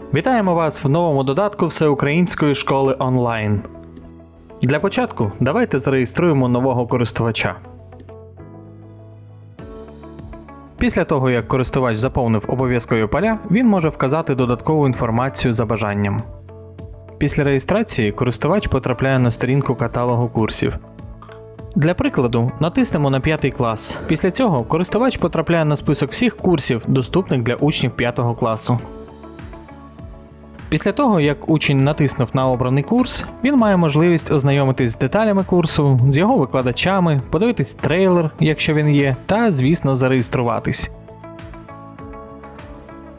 Вітаємо вас в новому додатку Всеукраїнської школи онлайн. Для початку давайте зареєструємо нового користувача. Після того, як користувач заповнив обов'язкові поля, він може вказати додаткову інформацію за бажанням. Після реєстрації користувач потрапляє на сторінку каталогу курсів. Для прикладу, натиснемо на 5 клас. Після цього користувач потрапляє на список всіх курсів, доступних для учнів 5 класу. Після того, як учень натиснув на обраний курс, він має можливість ознайомитись з деталями курсу, з його викладачами, подивитись трейлер, якщо він є, та, звісно, зареєструватись.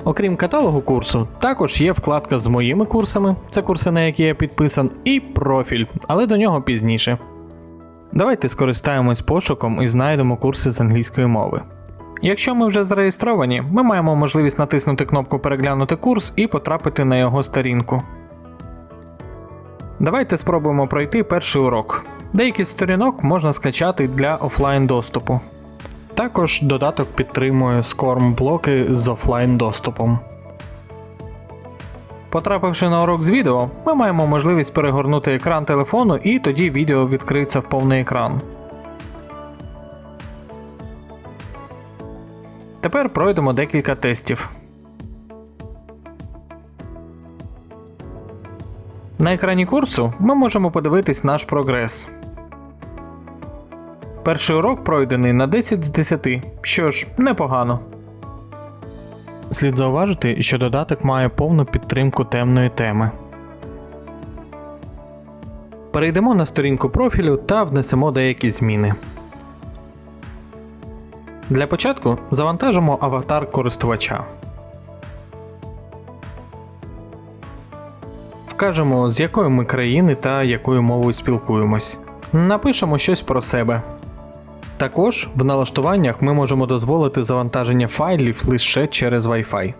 Окрім каталогу курсу, також є вкладка з моїми курсами, це курси, на які я підписан, і профіль, але до нього пізніше. Давайте скористаємось пошуком і знайдемо курси з англійської мови. Якщо ми вже зареєстровані, ми маємо можливість натиснути кнопку Переглянути курс і потрапити на його сторінку. Давайте спробуємо пройти перший урок. Деякі з сторінок можна скачати для офлайн доступу. Також додаток підтримує SCORM блоки з офлайн доступом. Потрапивши на урок з відео, ми маємо можливість перегорнути екран телефону і тоді відео відкриється в повний екран. Тепер пройдемо декілька тестів. На екрані курсу ми можемо подивитись наш прогрес. Перший урок пройдений на 10 з 10, що ж, непогано. Слід зауважити, що додаток має повну підтримку темної теми. Перейдемо на сторінку профілю та внесемо деякі зміни. Для початку завантажимо аватар користувача. Вкажемо, з якої ми країни та якою мовою спілкуємось. Напишемо щось про себе. Також в налаштуваннях ми можемо дозволити завантаження файлів лише через Wi-Fi.